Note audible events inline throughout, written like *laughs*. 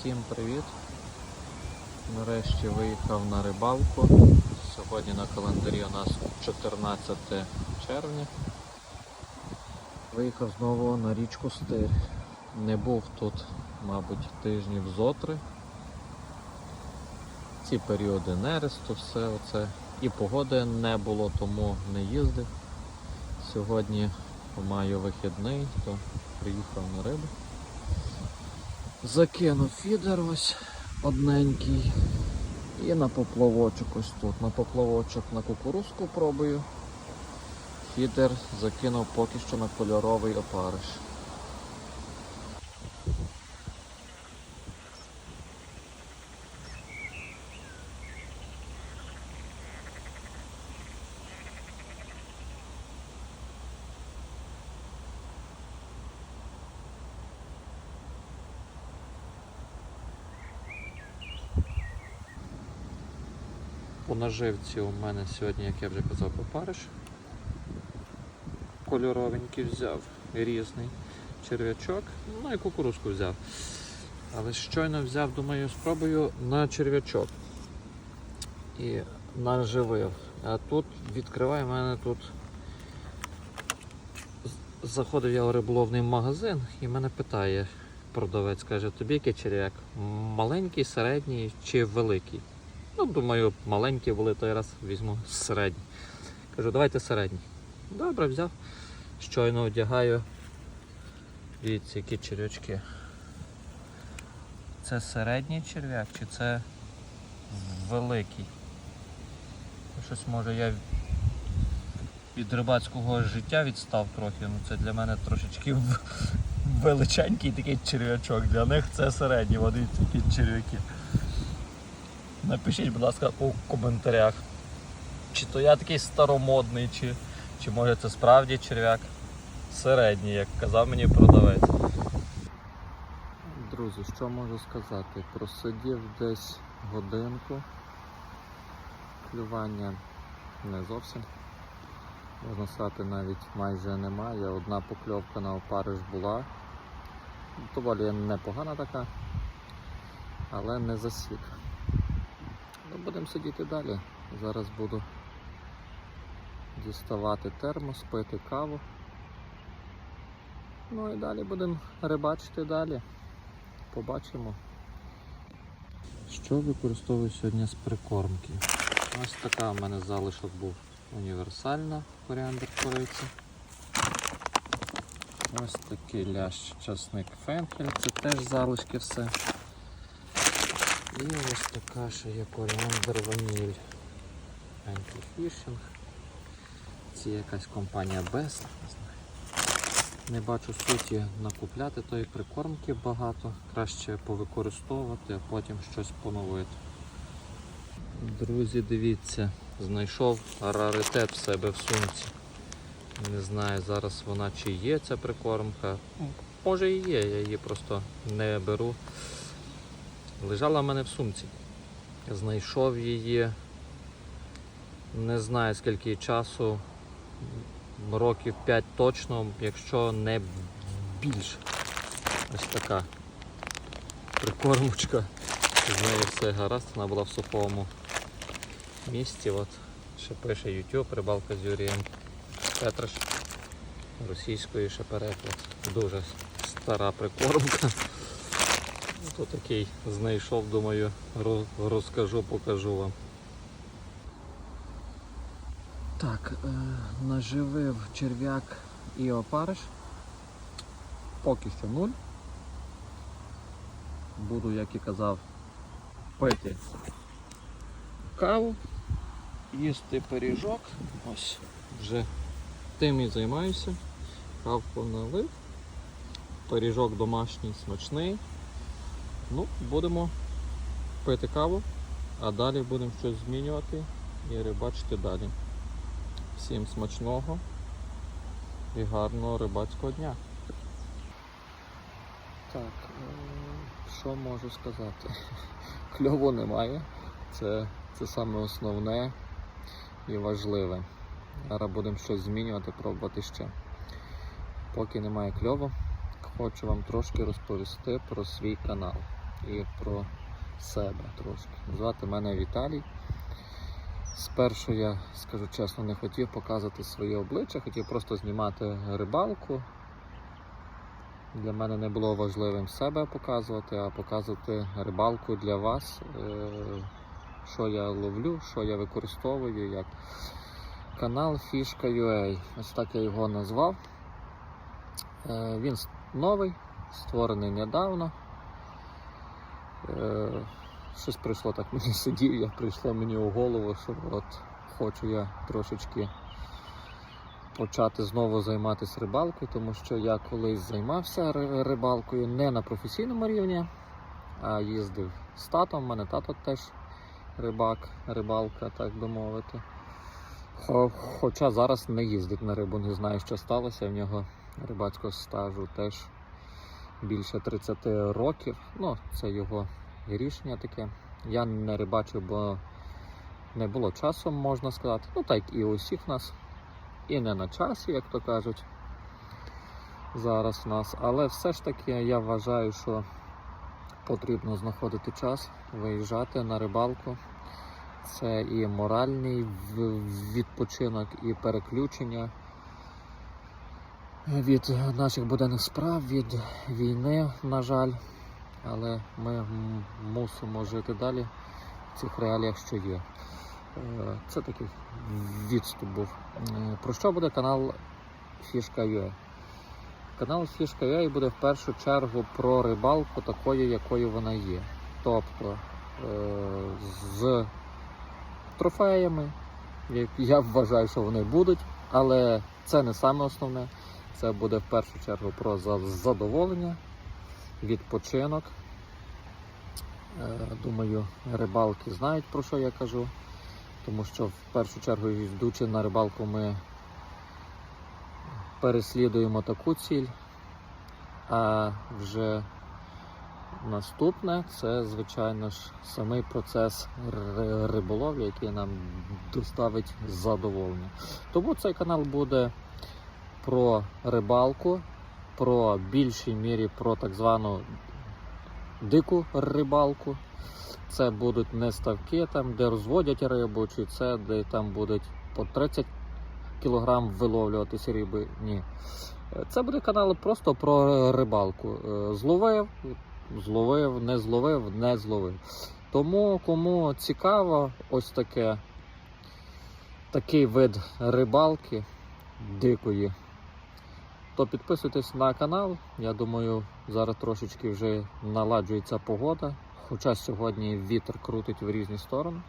Всім привіт! Нарешті виїхав на рибалку. Сьогодні на календарі у нас 14 червня. Виїхав знову на річку Стир. Не був тут, мабуть, тижнів зо три. Ці періоди нересту, все оце. І погоди не було, тому не їздив. Сьогодні маю вихідний, то приїхав на рибу. Закинув фідер ось одненький. І на поплавочок ось тут. На поплавочок на кукурузку пробую. Фідер закинув поки що на кольоровий опариш. По наживці у мене сьогодні, як я вже казав, опариш. Кольоровенький взяв, різний черв'ячок, ну і кукурузку взяв. Але щойно взяв, думаю, спробую на черв'ячок. І наживив. А тут відкриваю, мене тут заходив я в риболовний магазин і мене питає продавець, каже, тобі який черв'як? Маленький, середній чи великий? Ну, думаю, маленький були, той раз візьму середній. Кажу, давайте середній. Добре, взяв. Щойно одягаю. Дивіться, які черв'ячки. Це середній черв'як чи це великий? Щось може я від рибацького життя відстав трохи, ну це для мене трошечки величенький такий черв'ячок. Для них це середній, дивіться, які черв'яки. Напишіть, будь ласка, у коментарях, чи то я такий старомодний, чи, чи може це справді черв'як середній, як казав мені продавець. Друзі, що можу сказати? Просидів десь годинку. Клювання не зовсім. Можна сказати, навіть майже немає. Одна покльовка на опариш була. Доволі непогана така, але не засік. Будемо сидіти далі. Зараз буду діставати термос, пити каву. Ну і далі будемо рибачити далі. Побачимо. Що використовую сьогодні з прикормки? Ось така в мене залишок був універсальна коріандр кориця. Ось такий лящ часник фенхель, це теж залишки все. І ось така ще є коріандр ваніль. Фішинг. Це якась компанія Best. Не бачу суті накупляти тої прикормки багато. Краще повикористовувати, а потім щось поновити. Друзі, дивіться, знайшов раритет в себе в сумці. Не знаю, зараз вона чи є ця прикормка. Може і є, я її просто не беру. Лежала в мене в сумці. Знайшов її. Не знаю скільки часу, років 5 точно, якщо не більше. Ось така прикормочка. З нею все гаразд, вона була в сухому місці. От ще пише YouTube, рибалка з Юрієм Петраш. Російською ще переклад. Дуже стара прикормка. То такий знайшов, думаю, розкажу, покажу вам. Так, е, наживив черв'як і опариш. Поки що нуль. Буду, як і казав, пити каву, їсти пиріжок. Ось вже тим і займаюся. Кавку налив. Пиріжок домашній смачний. Ну, будемо пити каву, а далі будемо щось змінювати і рибачити далі. Всім смачного і гарного рибацького дня. Так, е, що можу сказати? *laughs* Кльову немає. Це, це саме основне і важливе. Зараз будемо щось змінювати, пробувати ще. Поки немає кльову, хочу вам трошки розповісти про свій канал. І про себе трошки. Звати мене Віталій. Спершу я скажу чесно, не хотів показувати своє обличчя, хотів просто знімати рибалку. Для мене не було важливим себе показувати, а показувати рибалку для вас, е, що я ловлю, що я використовую як канал Фішка.ua. Ось так я його назвав. Е, Він новий, створений недавно. Е, Щось прийшло так мені сидів, я прийшло мені у голову, що от хочу я трошечки почати знову займатися рибалкою, тому що я колись займався рибалкою не на професійному рівні, а їздив з татом. У мене тато теж рибак, рибалка, так би мовити. Хоча зараз не їздить на рибу, не знаю, що сталося. В нього рибацького стажу теж більше 30 років. Ну, це його рішення таке. Я не рибачив, бо не було часу, можна сказати. Ну, так і у всіх нас. І не на часі, як то кажуть, зараз в нас. Але все ж таки я вважаю, що потрібно знаходити час, виїжджати на рибалку. Це і моральний відпочинок, і переключення від наших буденних справ, від війни, на жаль. Але ми мусимо жити далі в цих реаліях, що є. Е, Це такий відступ був. Е, Про що буде канал Фішка.ua? Канал Фішка.ua буде в першу чергу про рибалку такою, якою вона є. Тобто е, з трофеями. Я вважаю, що вони будуть, але це не саме основне. Це буде в першу чергу про задоволення, відпочинок. Е, Думаю, рибалки знають про що я кажу, тому що в першу чергу, йдучи на рибалку, ми переслідуємо таку ціль, а вже наступне це, звичайно ж, самий процес ри- риболовлі, який нам доставить задоволення. Тому цей канал буде про рибалку, про більшій мірі про так звану дику рибалку. Це будуть не ставки, там, де розводять рибу, чи це де там будуть по 30 кг виловлюватись риби. Ні. Це буде канал просто про рибалку. Е, Зловив, зловив, не зловив, не зловив. Тому кому цікаво, ось таке такий вид рибалки дикої, то підписуйтесь на канал. Я думаю, зараз трошечки вже наладжується погода. Хоча сьогодні вітер крутить в різні сторони.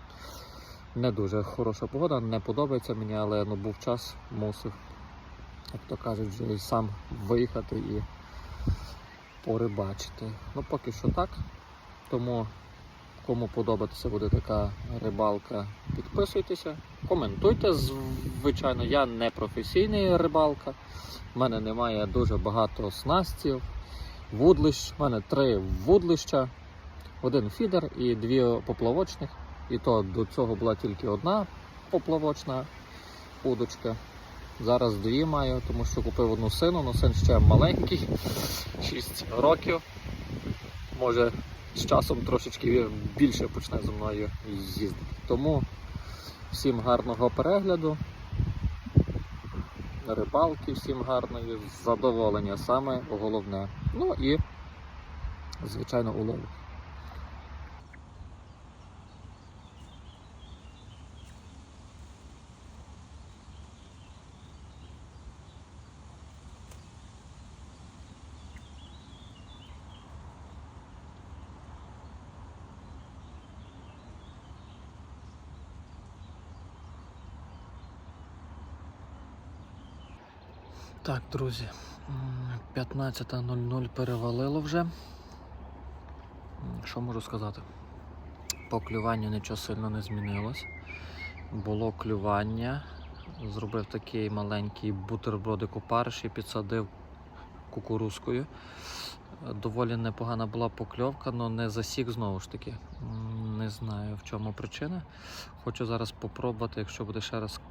Не дуже хороша погода, не подобається мені, але ну, був час, мусив, як то кажуть, вже сам виїхати і порибачити. Ну, поки що так. Тому кому подобається буде така рибалка, підписуйтеся, коментуйте. Звичайно, я не професійний рибалка. У мене немає дуже багато снастів, вудлищ. У мене три вудлища, один фідер і дві поплавочних. І то до цього була тільки одна поплавочна удочка. Зараз дві маю, тому що купив одну сину, але син ще маленький, *laughs* 6 років. Може з часом трошечки більше почне зі мною їздити. Тому всім гарного перегляду, рибалки, всім гарної, задоволення, саме головне. Ну і, звичайно, улову. Так, друзі, 15.00 перевалило вже. Що можу сказати? По клюванню нічого сильно не змінилось. Було клювання. Зробив такий маленький бутербродик опариш і підсадив кукурузкою. Доволі непогана була покльовка, але не засік знову ж таки. Не знаю в чому причина. Хочу зараз попробувати, якщо буде ще раз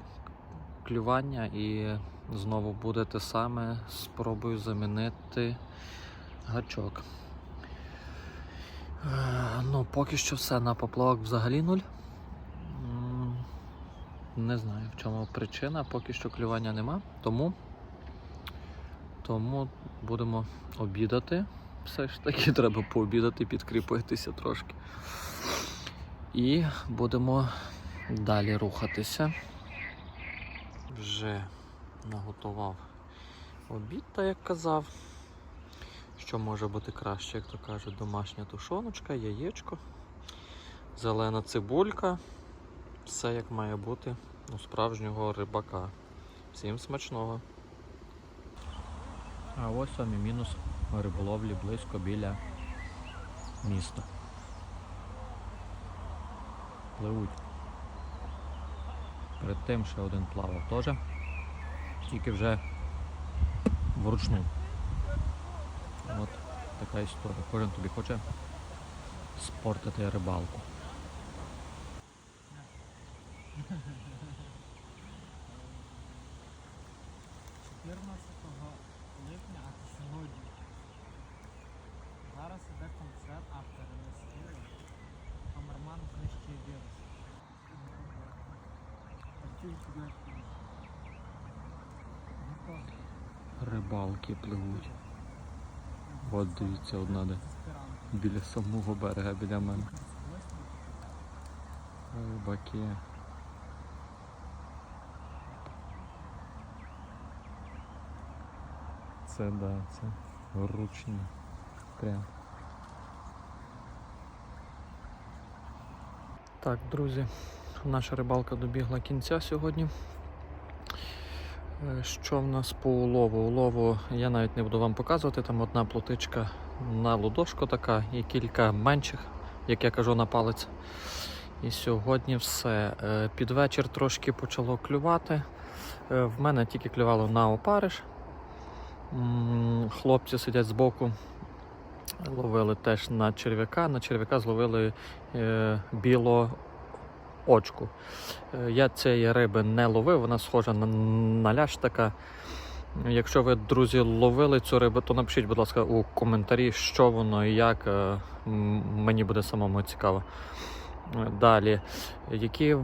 клювання і знову буде те саме, спробую замінити гачок. Ну, поки що все на поплавок взагалі нуль. Не знаю, в чому причина, поки що клювання нема, тому, тому будемо обідати. Все ж таки *laughs* треба пообідати, підкріпитися трошки. І будемо далі рухатися. Вже наготував обід, так як казав. Що може бути краще, як то кажуть, домашня тушоночка, яєчко, зелена цибулька. Все як має бути у справжнього рибака. Всім смачного. А ось самі мінус риболовлі близько біля міста. Пливуть. Перед тим ще один плавав теж. Тільки вже вручну. От така історія. Кожен тобі хоче спортити рибалку. Рибалки пливуть. От дивіться, одна де біля самого берега, біля мене. Рибаки. Це да, це ручні. Прям. Так, друзі, наша рибалка добігла кінця сьогодні. Е, Що в нас по улову? Улову я навіть не буду вам показувати. Там одна плотичка на лудошку така і кілька менших, як я кажу, на палець. І сьогодні все. Е, Під вечір трошки почало клювати. Е, В мене тільки клювало на опариш. Хлопці сидять збоку. Ловили теж на черв'яка. На черв'яка зловили біло очку. Е, Я цієї риби не ловив, вона схожа на, на лящ така. Якщо ви, друзі, ловили цю рибу, то напишіть, будь ласка, у коментарі, що воно і як. е, Мені буде самому цікаво. Е, Далі, які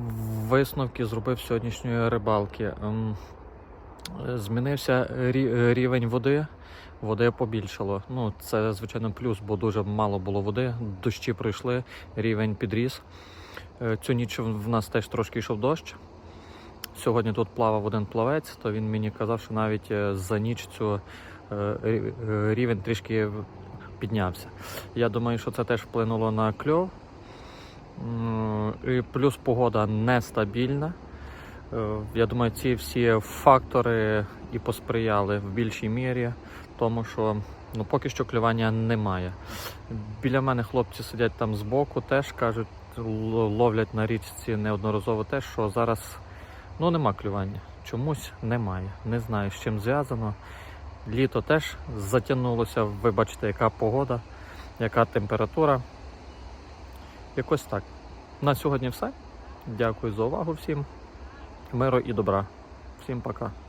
висновки зробив сьогоднішньої рибалки? Ем, Змінився рі- рівень води. Води побільшало. Ну, це, звичайно, плюс, бо дуже мало було води. Дощі пройшли, рівень підріс. Е, Цю ніч в нас теж трошки йшов дощ. Сьогодні тут плавав один плавець, то він мені казав, що навіть е, за ніч цю е, рі- рівень трішки піднявся. Я думаю, що це теж вплинуло на кльов. І плюс погода нестабільна. Я думаю, ці всі фактори і посприяли в більшій мірі тому, що ну, поки що клювання немає. Біля мене хлопці сидять там збоку, теж кажуть, ловлять на річці неодноразово те, що зараз ну, нема клювання. Чомусь немає. Не знаю, з чим зв'язано. Літо теж затягнулося, ви бачите, яка погода, яка температура. Якось так. На сьогодні все. Дякую за увагу всім. Миру і добра. Всім пока.